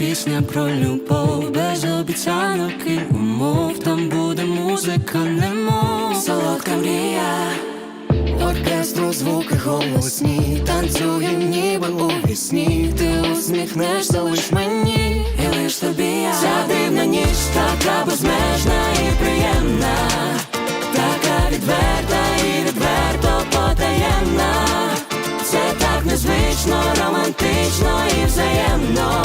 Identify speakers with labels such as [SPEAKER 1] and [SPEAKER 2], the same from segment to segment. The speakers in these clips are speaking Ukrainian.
[SPEAKER 1] пісня про любов, без обіцянок і умов. Там буде музика, немов солодка мрія. Оркестру звуки голосні, танцюєм ніби у вісні. Ти усміхнешся лиш мені, і лиш тобі я Ця дивна ніч, така безмежна і приємна, така відверта і відверто потаємна. Це так незвично, романтично і взаємно.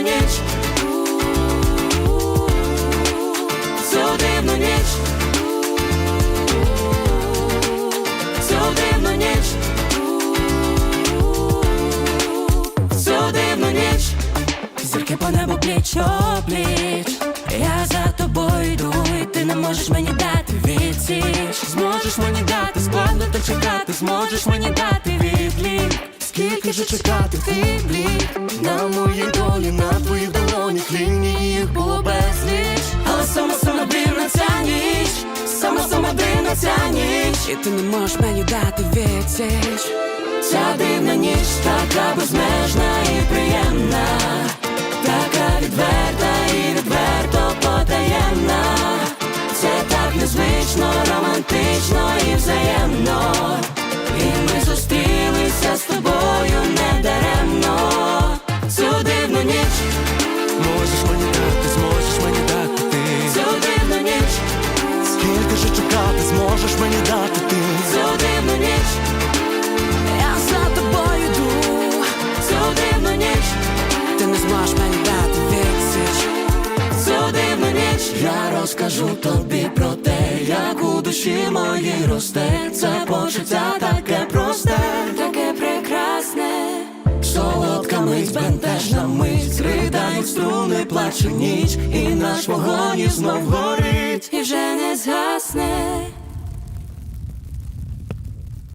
[SPEAKER 1] Ніч, цю дивну ніч, цю дивну ніч, цю дивну ніч, зірки по небу пліч опліч. Я за тобою йду, і ти не можеш мені дати відсіч. Зможеш мені дати складно так чекати, зможеш мені дати відлік. Скільки ж чекати ти блік На моїй долі, на твоїх долонях лінії їх було безліч. Але сама сама дивна ця ніч Сама сама дивна ця ніч. І ти не можеш мені дати відсіч. Ця дивна ніч, така безмежна
[SPEAKER 2] Можеш мені дати, зможеш мені дати ти.
[SPEAKER 1] Цю дивну ніч.
[SPEAKER 2] Скільки ж чекати, зможеш мені дати ти.
[SPEAKER 1] Цю дивну ніч. Я за тобою йду. Цю дивну ніч. Ти не зможеш мені дати відсіч. Цю дивну ніч. Я розкажу тобі про те, як у душі моїй росте. Це почуття таке просте, таке прекрасне. Солодка мить, збентежна мить, ридають струни, плаче ніч, і наш вогонь знов горить, і вже не згасне.